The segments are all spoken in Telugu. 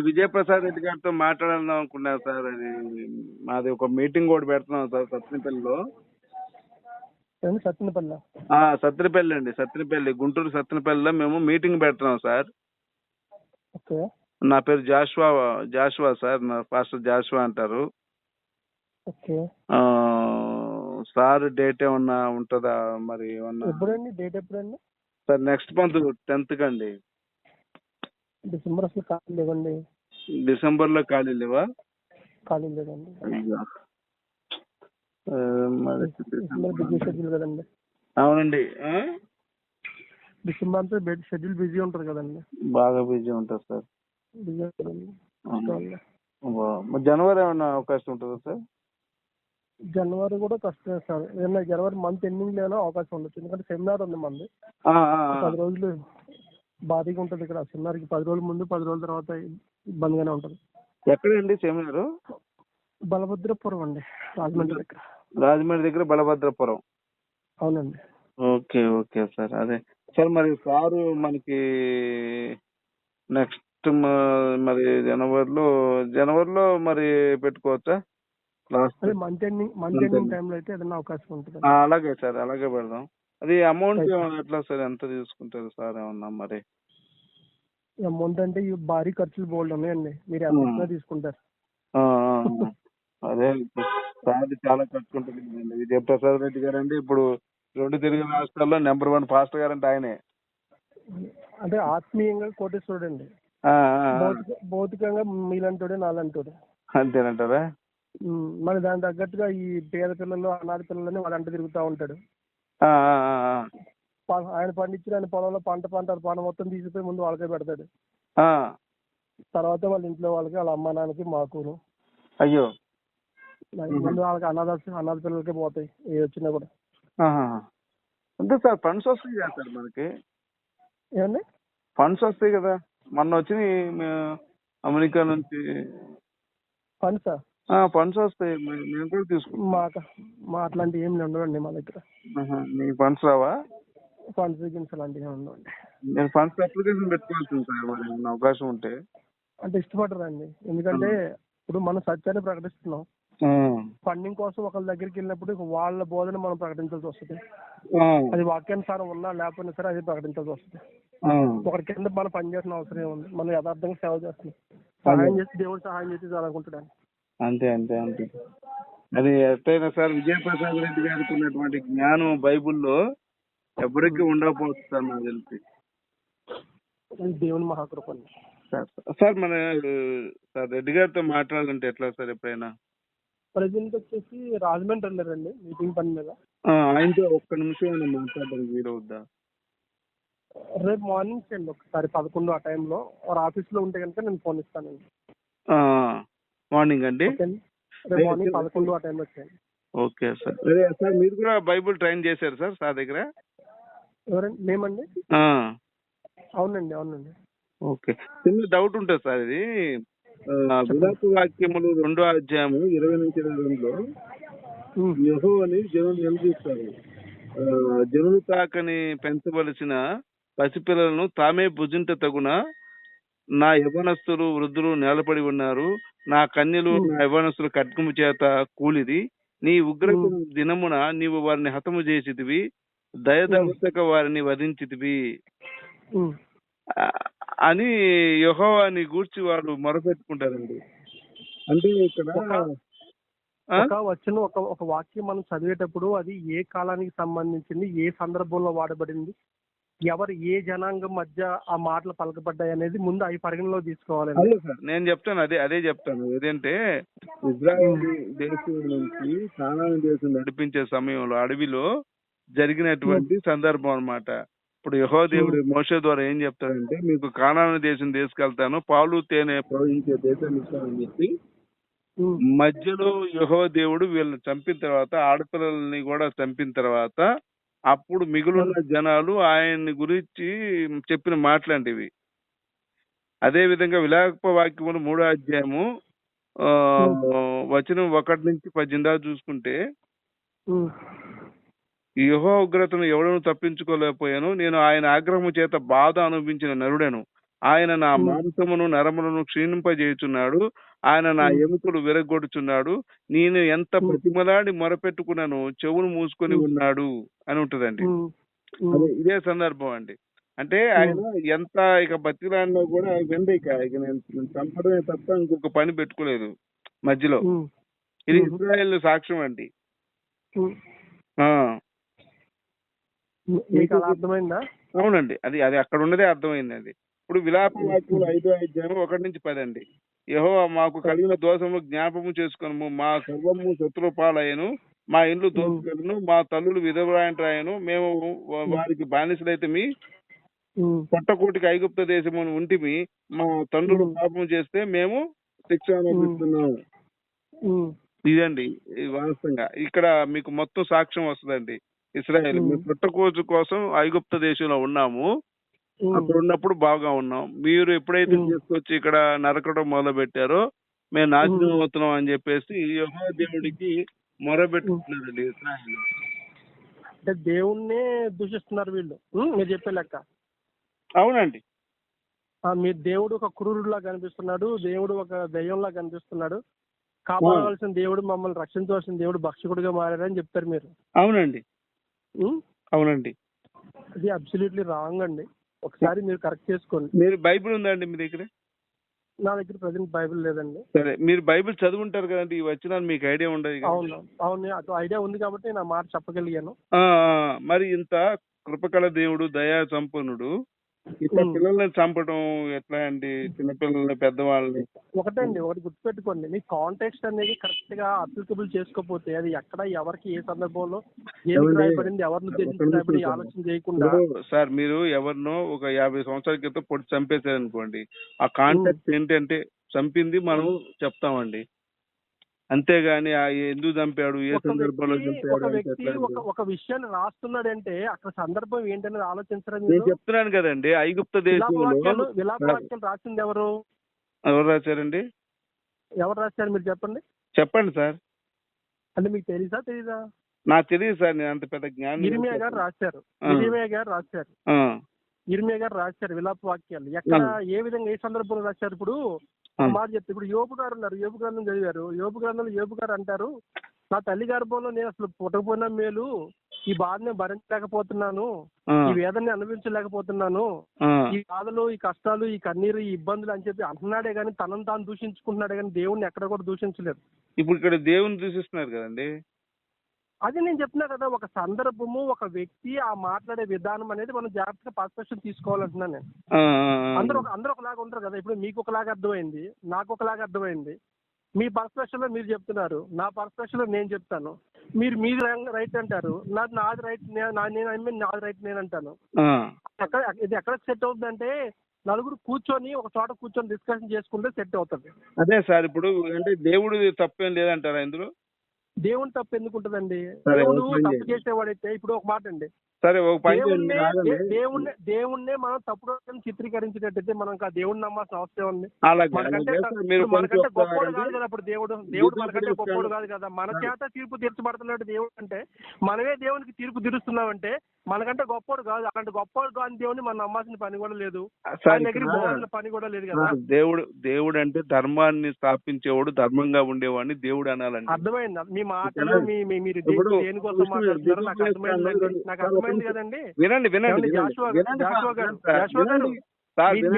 అది విజయప్రసాద్ రెడ్డి గారితో మాట్లాడాలని అనుకున్నాను సార్. అది మాది ఒక మీటింగ్ కూడా పెడుతున్నాం సార్ సత్తినపల్లిలో సత్యనపల్లి ఆ, సత్తినపల్లి అండి సత్తినపల్లి గుంటూరు సత్తినపల్లిలో మేము మీటింగ్ పెడుతున్నాం సార్. ఓకే. నా పేరు జాషువా జాషువా సార్ నా పాస్టర్ జాషువా అంటారు. ఓకే. సార్ డేట్ ఏమన్నా ఉంటుందా మరి ఏమన్నా? ఎప్పుడండి? డేట్ ఎప్పుడండి? సార్ నెక్స్ట్ మంత్ టెన్త్ కండి డిసెంబర్ అసలు ఖాళీ లేదండి డిసెంబర్లో ఖాళీ లేవా? ఖాళీ లేదండి. బిజీ షెడ్యూల్ కదండి. అవునండి? డిసెంబర్ అంతా బెడ్ షెడ్యూల్ బిజీ ఉంటుంది కదండి. బాగా బిజీ ఉంటుంది సార్. బిజీ జనవరి ఏమన్నా అవకాశం ఉంటుందా సార్? జనవరి కూడా కష్టమే సార్. ఏమన్నా జనవరి మంత్ ఎండింగ్ లేనో అవకాశం ఉండొచ్చు. ఎందుకంటే సెమినార్ ఉంది మంది. పది రోజులు భారీగా ఉంటుంది ఇక్కడ. సెమినార్కి పది రోజుల ముందు పది రోజుల తర్వాత ఇబ్బందిగానే ఉంటుంది. ఎక్కడండి సెమినార్ బలభద్రపురం అండి. రాజమండ్రి దగ్గర. రాజమండ్రి దగ్గర బలభద్రపురం. అవునండి. Okay okay sir. అదే. సార్ మరి సారు మనకి నెక్స్ట్ మరి జనవరిలో జనవరిలో మరి పెట్టుకోవచ్చా? Last month ending month ending. టైంలో అయితే ఏదైనా అవకాశం ఉంటుంది అలాగే సార్ అలాగే పెడదాం. అది అమౌంట్ ఎట్లా సార్? ఎంత తీసుకుంటారు సార్ ఏమన్నా మరి? అమౌంట్ అంటే ఈ భారీ ఖర్చులు బోల్డ్ ఉన్నాయండి. మీరు ఎంత Hmm. తీసుకుంటారు. అదే సార్ చాలా ఖర్చు ఉంటుంది కదండి. విజయప్రసాద్ రెడ్డి గారు అంటే ఇప్పుడు రెండు తెలుగు రాష్ట్రాల్లో నెంబర్ వన్ ఫాస్టర్ గారు అంటే ఆయనే. అంటే ఆత్మీయంగా కోటేశ్వరుడు అండి భౌతికంగా మీలంటోడే నాలంటోడే. అంతేనంటారా? మరి దాని తగ్గట్టుగా ఈ పేద పిల్లలు అనాథ పిల్లలని వాళ్ళంట తిరుగుతూ ఉంటాడు. ఆయన పండించిన ఆయన పొలంలో పంట పంట పంట మొత్తం తీసుకుపోయి ముందు వాళ్ళకే పెడతాడు. ఆ, తర్వాత వాళ్ళ ఇంట్లో వాళ్ళకి వాళ్ళ అమ్మ నాన్నకి మాకును. అయ్యో. ముందు వాళ్ళకి అనాథ అనాథ పిల్లలకే పోతాయి ఏ వచ్చినా కూడా. అంతే సార్ ఫండ్స్ వస్తాయి కదా సార్ మనకి? ఏమండి? ఫండ్స్ వస్తాయి కదా. మొన్న వచ్చి అమెరికా నుంచి. ఫండ్సా? ఫండ్స్ వస్తాయి. మేము కూడా తీసుకుంటాం. మాకు మా అట్లాంటివి ఏమి ఉండవండి మా దగ్గర. మీకు ఫండ్స్ రావా? ఫండ్స్ గిన్స్ అలాంటివి ఏమి ఉండవండి. నేను ఫండ్స్ అప్లికేషన్ పెట్టుకోవాల్సింది సార్ మరి ఏమన్నా అవకాశం ఉంటే. అంటే ఇష్టపడరండి. ఎందుకంటే ఇప్పుడు మనం సత్యాన్ని ప్రకటిస్తున్నాం. ఫండింగ్ కోసం ఒకళ్ళ దగ్గరికి వెళ్ళినప్పుడు వాళ్ళ బోధన మనం ప్రకటించాల్సి వస్తుంది. అది వాక్యానుసారం ఉన్నా లేకపోయినా సరే అది ప్రకటించాల్సి వస్తుంది. ఒకరి కింద మనం పనిచేసిన అవసరం ఏముంది? మనం యథార్థంగా సేవ చేస్తున్నాం. సహాయం చేసి దేవుడు సహాయం చేసి అనుకుంటాడు అంతే అంతే అంతే. అది ఎట్టయినా సార్ విజయప్రసాద్ రెడ్డి గారికి ఉన్నటువంటి జ్ఞానం బైబిల్లో ఎవరికి ఉండకపోవచ్చు సార్ నాకు తెలిసి. దేవుని మహాకృప సార్ సార్ మన సార్ రెడ్డి గారితో మాట్లాడాలంటే ఎట్లా సార్ ఎప్పుడైనా? ప్రజెంట్ వచ్చేసి రాజమండ్రి వెళ్ళారండి మీటింగ్ పని మీద. ఆయనతో ఒక్క నిమిషం ఏమైనా మాట్లాడడానికి వీలవుద్దా? రేపు మార్నింగ్ చేయండి ఒకసారి పదకొండు ఆ టైంలో. వారు ఆఫీస్లో ఉంటే కనుక నేను ఫోన్ ఇస్తానండి. మార్నింగ్ అండి? ఓకే మార్నింగ్ పదకొండు ఆ సార్. సార్ మీరు కూడా బైబిల్ ట్రైన్ చేశారు సార్ సార్ దగ్గర? ఎవరండి? మేమండి? అవునండి అవునండి. ఓకే. చిన్న డౌట్ ఉంటుంది సార్ ఇది. విలాప వాక్యములు రెండో అధ్యాయము ఇరవై నుంచి ఇరవై రెండులో ఉమ్, యెహోవాని జనులు నిలదీస్తారు జనులు తాకని పెంచవలసిన పసిపిల్లలను తామే భుజింట తగున? నా యవనస్తులు వృద్ధులు నేలపడి ఉన్నారు. నా కన్యలు నా యవనస్తులు ఖడ్గము చేత కూలిది. నీ ఉగ్రత దినమున నీవు వారిని హతము చేసితివి. దయదవసక వారిని వధించితివి. అని యెహోవాని గూర్చి వాళ్ళు మొరపెట్టుకుంటారండి. అంటే ఇక్కడ? ఒక వచ్చిన ఒక ఒక వాక్యం మనం చదివేటప్పుడు అది ఏ కాలానికి సంబంధించింది ఏ సందర్భంలో వాడబడింది? ఎవరు ఏ జనాంగం మధ్య ఆ మాటలు పలకబడ్డాయి అనేది ముందు అవి పరిగణలో అదే సార్. నేను చెప్తాను అదే అదే చెప్తాను. ఏదంటే ఇజ్రాయెల్ దేశం నుంచి కానాను దేశం నడిపించే సమయంలో అడవిలో జరిగినటువంటి సందర్భం అన్నమాట. ఇప్పుడు యహో దేవుడు మోసే ద్వారా ఏం చెప్తాడంటే మీకు కానాను దేశం తీసుకెళ్తాను పాలు తేనె ప్రవహించే దేశాన్ని ఇస్తానని చెప్పి మధ్యలో యహో దేవుడు వీళ్ళని చంపిన తర్వాత ఆడపిల్లల్ని కూడా చంపిన తర్వాత అప్పుడు మిగులున్న జనాలు ఆయన్ని గురించి చెప్పిన మాటలాంటివి. అదే విధంగా విలాప వాక్యములు మూడో అధ్యాయము ఆ, వచనం ఒకటి నుంచి పద్దెనిమిది దాకా చూసుకుంటే యెహోవా ఉగ్రతను ఎవడను తప్పించుకోలేకపోయాను నేను ఆయన ఆగ్రహము చేత బాధ అనుభవించిన నరుడను. ఆయన నా. మాంసమును నరములను క్షీణింపజేయుచున్నాడు. ఆయన నా. ఎముకలు విరగొడుచున్నాడు నేను ఎంత. ప్రతిమలాడి మొరపెట్టుకున్నాను చెవును మూసుకొని. ఉన్నాడు అని ఉంటదండి. అదే ఇదే సందర్భం అండి. అంటే ఆయన ఎంత ఇక బతికిరాడినా కూడా వింది ఇక ఇక నేను చంపడమే తప్ప ఇంకొక పని పెట్టుకోలేదు మధ్యలో. ఇది. ఇస్రాయేల్ సాక్ష్యం అండి. అర్థమైందా? అవునండి. అది అది అక్కడ ఉన్నదే అర్థమైందండి. ఇప్పుడు విలాప వాక్యులు ఐదు అధ్యాయం ఒకటి నుంచి పది అండి. యహో మాకు కలిగిన దోషము జ్ఞాపకము చేసుకును మా సర్వము శత్రు పాలయ్యను మా ఇండ్లు దోచుకెళ్ళను మా తల్లులు విధవరాయంటాయను మేము వారికి బానిసలైతే మీ పొట్టకూటికి ఐగుప్త దేశము ఉంటిమి. మా తండ్రులు. పాపం చేస్తే మేము శిక్ష అనుభవిస్తున్నాము. ఇదండి ఈ వాస్తవంగా. ఇక్కడ మీకు మొత్తం సాక్ష్యం వస్తుందండి. ఇస్రాయేల్. పుట్టకోచు కోసం ఐగుప్త దేశంలో ఉన్నాము. అక్కడ ఉన్నప్పుడు బాగా ఉన్నాం. మీరు ఎప్పుడైతే. తీసుకొచ్చి ఇక్కడ నరకడం మొదలు పెట్టారో మేము నాశనం అవుతున్నాం అని చెప్పేసి యెహోవా దేవుడికి మొరబెట్టుకుంటున్నారండి ఇస్రాయేల్ అంటే దేవుణ్ణే దూషిస్తున్నారు వీళ్ళు. మీరు చెప్పే లెక్క. అవునండి. మీరు దేవుడు ఒక క్రూరుడులా కనిపిస్తున్నాడు దేవుడు ఒక దయ్యంలా కనిపిస్తున్నాడు. కాపాడవలసిన దేవుడు మమ్మల్ని రక్షించవలసిన దేవుడు భక్షకుడిగా మారారని చెప్తారు మీరు. అవునండి. అవునండి. ఇది అబ్సల్యూట్లీ రాంగ్ అండి. ఒకసారి మీరు కరెక్ట్ చేసుకోండి. మీరు బైబిల్ ఉందండి మీ దగ్గర? నా దగ్గర ప్రజెంట్ బైబిల్ లేదండి. సరే మీరు బైబిల్ చదువుంటారు కదండి ఈ వచ్చినాలు మీకు ఐడియా ఉండదు. అవును అవును అటు ఐడియా ఉంది కాబట్టి నా మాట చెప్పగలిగాను. మరి ఇంత కృపకల దేవుడు దయా సంపన్నుడు ఇట్లా. పిల్లల్ని చంపడం ఎట్లా అండి చిన్నపిల్లల్ని పెద్దవాళ్ళని ఒకటే అండి ఒకటి గుర్తుపెట్టుకోండి మీ కాంటెక్స్ట్ అనేది కరెక్ట్గా అప్లికబుల్ చేసుకోకపోతే అది ఎక్కడ ఎవరికి ఏ సందర్భంలో ఏది ఏమండి? రాయబడింది ఎవరిని ఉద్దేశించి రాయబడి. ఆలోచన చేయకుండా సార్ మీరు ఎవరినో ఒక యాభై సంవత్సరాల క్రితం పొడి చంపేశారు అనుకోండి ఆ కాంటాక్ట్ ఏంటంటే చంపింది మనం చెప్తామండి అంతేగాని ఆ ఎందుకు చంపాడు? ఏ సందర్భంలో చంపాడు? ఒక విషయాన్ని రాస్తున్నాడంటే అక్కడ సందర్భం ఏంటనేది ఆలోచించరా నేను చెప్తున్నాను కదండి. ఐగుప్త దేశంలో విలాప వాక్యాలు రాసింది ఎవరు? ఎవరు రాశారండి? ఎవరు రాశారు మీరు చెప్పండి. చెప్పండి సార్. అంటే మీకు తెలుసా తెలీదా? నాకు తెలియదు సార్ నేను అంత పెద్ద జ్ఞానం ఇరిమియా గారు రాశారు. ఇరిమియా గారు రాశారు. ఇరిమియా గారు రాశారు విలాప వాక్యాలు. ఎక్కడ ఏ విధంగా ఏ సందర్భంలో రాశారు ఇప్పుడు? ఆ. మాట చెప్తే ఇప్పుడు యోపు గారు ఉన్నారు. యోపు గ్రంథం చదివారు. యోపు గ్రంథంలో యోపు గారు అంటారు నా తల్లి గర్భంలో నేను అసలు పుట్టకపోయినా మేలు ఈ బాధని భరించలేకపోతున్నాను ఈ వేదనని అనుభవించలేకపోతున్నాను ఈ బాధలు ఈ కష్టాలు ఈ కన్నీరు ఈ ఇబ్బందులు అని చెప్పి అంటున్నాడే కానీ తనను తాను దూషించుకుంటున్నాడే కానీ దేవుణ్ణి ఎక్కడ కూడా దూషించలేదు. ఇప్పుడు ఇక్కడ దేవుని దూషిస్తున్నారు కదండి. అది నేను చెప్తున్నా కదా ఒక సందర్భము ఒక వ్యక్తి ఆ మాట్లాడే విధానం అనేది మనం జాగ్రత్తగా పర్స్పెక్షన్ తీసుకోవాలంటున్నాను నేను. అందరూ అందరూ ఒకలాగా ఉంటారు కదా ఇప్పుడు మీకు ఒకలాగా అర్థమైంది నాకు ఒకలాగా అర్థమైంది. మీ పర్స్పెక్షన్లో మీరు చెప్తున్నారు నా పర్స్పెక్షన్లో నేను చెప్తాను. మీరు మీది రైట్ అంటారు నాది నాది రైట్ నేను నాది రైట్ నేను అంటాను. ఎక్కడ ఇది ఎక్కడ సెట్ అవుతుందంటే నలుగురు కూర్చొని ఒక చోట కూర్చొని డిస్కషన్ చేసుకుంటే సెట్ అవుతుంది. అదే సార్ ఇప్పుడు అంటే దేవుడు తప్పేం లేదంటారా ఇందులో? దేవుని తప్పు ఎందుకు ఉంటుందండి దేవుడు తప్పు. చేసేవాడైతే ఇప్పుడు ఒక మాట అండి సరే ఒక దేవుణ్ణే దేవుణ్ణే మనం తప్పుడు చిత్రీకరించినట్టయితే మనం ఇంకా దేవుడిని నమ్మాల్సిన అవసరం ఉంది మనకంటే గొప్పోడు. కాదు కదా ఇప్పుడు దేవుడు. దేవుడు మనకంటే. గొప్పోడు కాదు కదా. మన చేత తీర్పు తీర్చబడుతున్నాడు దేవుడు అంటే మనమే దేవునికి తీర్పు తీరుస్తున్నామంటే మనకంటే గొప్పోడు కాదు. అలాంటి గొప్పోడు కాని దేవుని మనం నమ్మాల్సిన పని కూడా లేదు. ఆయన దగ్గరికి ఇక్కడ- పోవాల్సిన పని కూడా లేదు కదా. దేవుడు దేవుడు అంటే ధర్మాన్ని స్థాపించేవాడు ధర్మంగా ఉండేవాడిని దేవుడు అనాలండి అర్థమైంది? మీ మాటలు మీ మీరు దేనికోసం మాట్లాడుతున్నారో నాకు అర్థమైంది నాకు అర్థమైంది కదండి. వినండి వినండి. జాషువా- గారు, జాషువా గారు.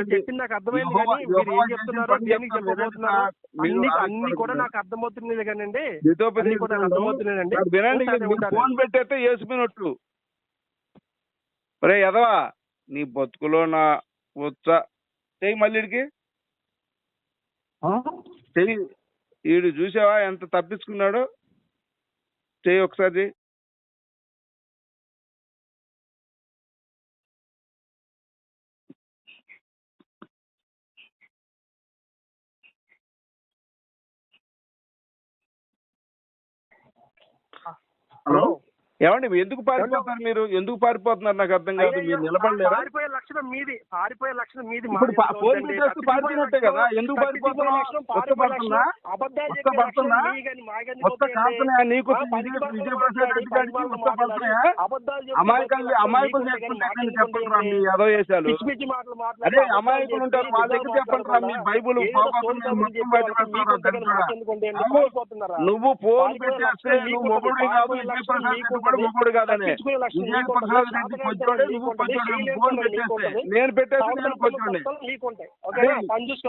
చెప్పింది నాకు అర్థమైంది యెహోవా- కానీ మీరు ఏం చెప్తున్నారో దేనికి చెప్పబోతున్నారో? అన్ని అన్ని. కూడా నాకు అర్థమవుతున్నాయి కానండి. అన్ని కూడా నాకు అర్థమవుతున్నాయండి. ఫోన్ పెట్టేస్తే వేసుకున్నట్టు ఒరే ఎదవా నీ బతుకులో నా వచ్చా చెయ్యి మళ్ళీడికి చెయ్యి వీడు చూసావా ఎంత తప్పించుకున్నాడో? చెయ్యి ఒకసారి. హలో. ఏమండి ఎందుకు పారిపోతున్నారు మీరు? ఎందుకు పారిపోతున్నారు నాకు అర్థం కాదు మీరు నిలబడలేరా? పారిపోయే లక్షణం మీది. పారిపోయే లక్షణం మీది ఇప్పుడు ఫోన్ కత్తిపోయే పారిపోయినట్టే కదా? ఎందుకు. కాస్తున్నాయా నీకు విజయప్రసాద్ రెడ్డి గారికి అమాయకులు అమాయకులు చెప్పండి రా మీ? ఏదో అదే అమాయకులు ఉంటారు మా దగ్గర చెప్పండి రా మీ బైబుల్? నువ్వు ఫోన్ పెట్టేస్తే నువ్వు. మొగుడు కాదు విజయప్రసాద్ మొగుడు కాదనే. రెడ్డి కొంచెోడే నువ్వు. కొంచెోడే ఫోన్ పెట్టేస్తే. నేను పెట్టేస్తే నేను కొంచెోడే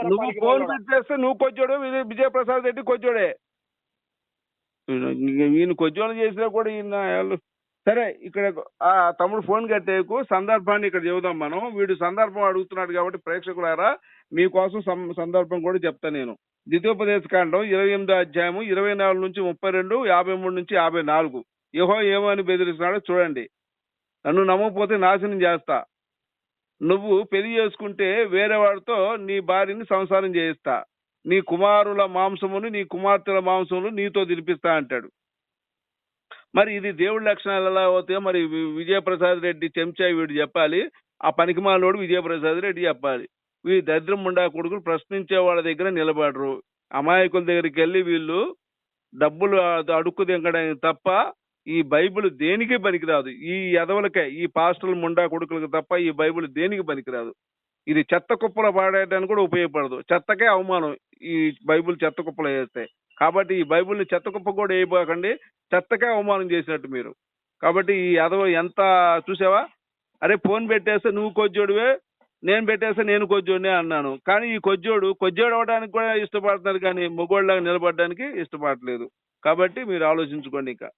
నువ్వు ఫోన్? పెట్టేస్తే నువ్వు కొంచెోడు విజయప్రసాద్ రెడ్డి కొంచెోడే ఈయన- కొంచెం చేసినా కూడా ఈయన సరే ఇక్కడ ఆ తమ్ముడు ఫోన్ కట్టేకు సందర్భాన్ని ఇక్కడ చెబుదాం మనం. వీడు సందర్భం అడుగుతున్నాడు కాబట్టి ప్రేక్షకులారా మీకోసం సందర్భం కూడా చెప్తా నేను. ద్వితీయోపదేశ కాండం ఇరవై ఎనిమిదో అధ్యాయము ఇరవై నాలుగు నుంచి ముప్పై రెండు యాభై మూడు నుంచి యాభై నాలుగు. యహో ఏమో అని బెదిరిస్తున్నాడో చూడండి. నన్ను నమ్మకపోతే నాశనం చేస్తా. నువ్వు పెళ్ళి చేసుకుంటే వేరే వాడితో నీ భార్యని సంసారం చేయిస్తా. నీ కుమారుల మాంసమును నీ కుమార్తెల మాంసమును నీతో తినిపిస్తా అంటాడు. మరి ఇది దేవుడి లక్షణాలు ఎలా అవుతాయో మరి విజయప్రసాద్ రెడ్డి చెంచా వీడు చెప్పాలి. ఆ పనికిమాలోడు విజయప్రసాద్ రెడ్డి చెప్పాలి. వీ దరిద్రం ఉండా కొడుకులు ప్రశ్నించే వాళ్ళ దగ్గర నిలబడరు. అమాయకుల దగ్గరికి వెళ్ళి వీళ్ళు డబ్బులు అడుక్కు తినడానికి తప్ప ఈ బైబిల్ దేనికి పనికిరాదు? ఈ ఎదవలకే ఈ పాస్టల్ ముండా కొడుకులకు తప్ప ఈ బైబిల్ దేనికి పనికిరాదు? ఇది చెత్త కుప్పలో పాడేయడానికి కూడా ఉపయోగపడదు. చెత్తకే అవమానం ఈ బైబిల్ చెత్త కుప్పలో వేస్తే. కాబట్టి ఈ బైబిల్ని చెత్త కుప్ప కూడా వేయబోకండి చెత్తకే అవమానం చేసినట్టు మీరు. కాబట్టి ఈ ఎదవ ఎంత చూసావా? అరే ఫోన్ పెట్టేస్తే నువ్వు కొజ్జోడివే నేను పెట్టేస్తే నేను కొజ్జోడినే అన్నాను. కానీ ఈ కొజ్జోడు కొజ్జోడు అవడానికి కూడా ఇష్టపడుతున్నారు కానీ మొగోళ్ళగా నిలబడడానికి ఇష్టపడట్లేదు. కాబట్టి మీరు ఆలోచించుకోండి ఇంకా.